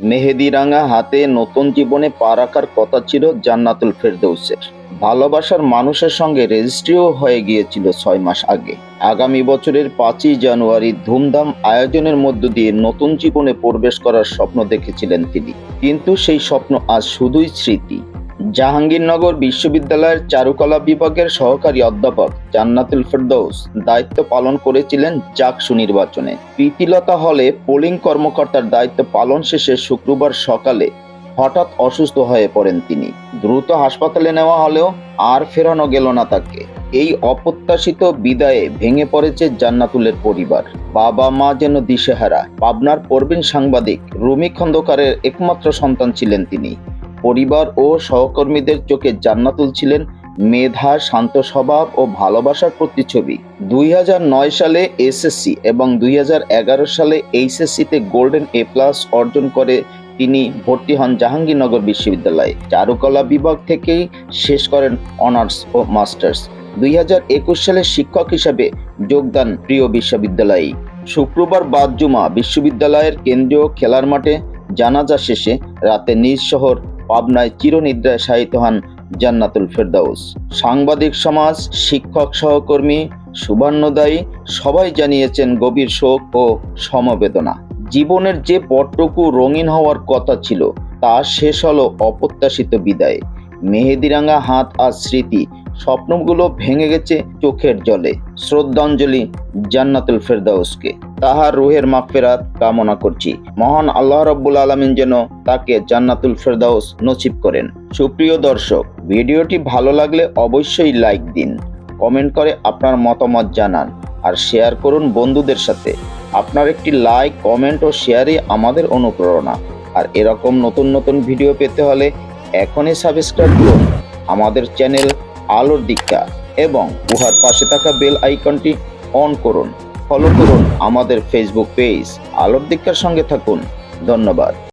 মেহেদিরাঙা হাতে নতুন জীবনে পা রাখার কথা ছিল জান্নাতুল ফেরদৌসের। ভালোবাসার মানুষের সঙ্গে রেজিস্ট্রিও হয়ে গিয়েছিল ছয় মাস আগে। আগামী বছরের পাঁচই জানুয়ারি ধুমধাম আয়োজনের মধ্য দিয়ে নতুন জীবনে প্রবেশ করার স্বপ্ন দেখেছিলেন তিনি। কিন্তু সেই স্বপ্ন আজ শুধুই স্মৃতি। জাহাঙ্গীরনগর বিশ্ববিদ্যালয়ের চারুকলা বিভাগের সহকারী অধ্যাপক জান্নাতুল ফেরদৌস দায়িত্ব পালন করেছিলেন জাকসু নির্বাচনে প্রীতিলতা হলে পোলিং কর্মকর্তার দায়িত্ব পালন শেষে শুক্রবার সকালে হঠাৎ অসুস্থ হয়ে পড়েন তিনি। দ্রুত হাসপাতালে নেওয়া হলেও আর ফেরানো গেল না তাকে। এই অপ্রত্যাশিত বিদায়ে ভেঙে পড়েছে জান্নাতুলের পরিবার। বাবা মা যেন দিশেহারা। পাবনার প্রবীণ সাংবাদিক রুমি খন্দকারের একমাত্র সন্তান ছিলেন তিনি। পরিবার ও সহকর্মীদের চোখে জান্নাতুল ছিলেন মেধা, শান্ত স্বভাব ও ভালোবাসার প্রতিচ্ছবি। দুই হাজার নয় সালে এসএসসি এবং দুই হাজার এগারো সালে এইচএসসিতে গোল্ডেন এ প্লাস অর্জন করে তিনি ভর্তি হন জাহাঙ্গীরনগর বিশ্ববিদ্যালয়ে। চারুকলা বিভাগ থেকেই শেষ করেন অনার্স ও মাস্টার্স। দুই হাজার একুশ সালে শিক্ষক হিসাবে যোগদান প্রিয় বিশ্ববিদ্যালয়ে শুক্রবার বাদ জুমা বিশ্ববিদ্যালয়ের কেন্দ্রীয় খেলার মাঠে জানাজা শেষে রাতে নিজ শহর পাবনায় চিরনিদ্রায় শায়িত হন জান্নাতুল ফেরদাউস। সাংবাদিক সমাজ, শিক্ষক সহকর্মী সুবর্ণদায়ী সবাই জানিয়েছেন গভীর শোক ও সমবেদনা। জীবনের যে পটটুকু রঙিন হওয়ার কথা ছিল, তা শেষ হলো অপ্রত্যাশিত বিদায়ে। মেহেদিরাঙ্গা হাত আর স্মৃতি, স্বপ্নগুলো ভেঙে গেছে চোখের জলে। শ্রদ্ধাঞ্জলি জান্নাতুল ফেরদাউসকে। তাহার রুহের মাগফিরাত কামনা করছি। মহান আল্লাহ রব্বুল আলমিন যেন তাকে জান্নাতুল ফেরদাউস নসিব করেন। সুপ্রিয় দর্শক, ভিডিওটি ভালো লাগলে অবশ্যই লাইক দিন, কমেন্ট করে আপনার মতামত জানান, আর শেয়ার করুন বন্ধুদের সাথে। আপনার একটি লাইক, কমেন্ট ও শেয়ারই আমাদের অনুপ্রেরণা। আর এরকম নতুন নতুন ভিডিও পেতে হলে এখনই সাবস্ক্রাইব করুন আমাদের চ্যানেল আলোর দীক্ষা এবং উহার পাশে থাকা বেল আইকনটি অন করুন। ফলো করুন আমাদের ফেসবুক পেজ আলোর দীক্ষার সঙ্গে থাকুন। ধন্যবাদ।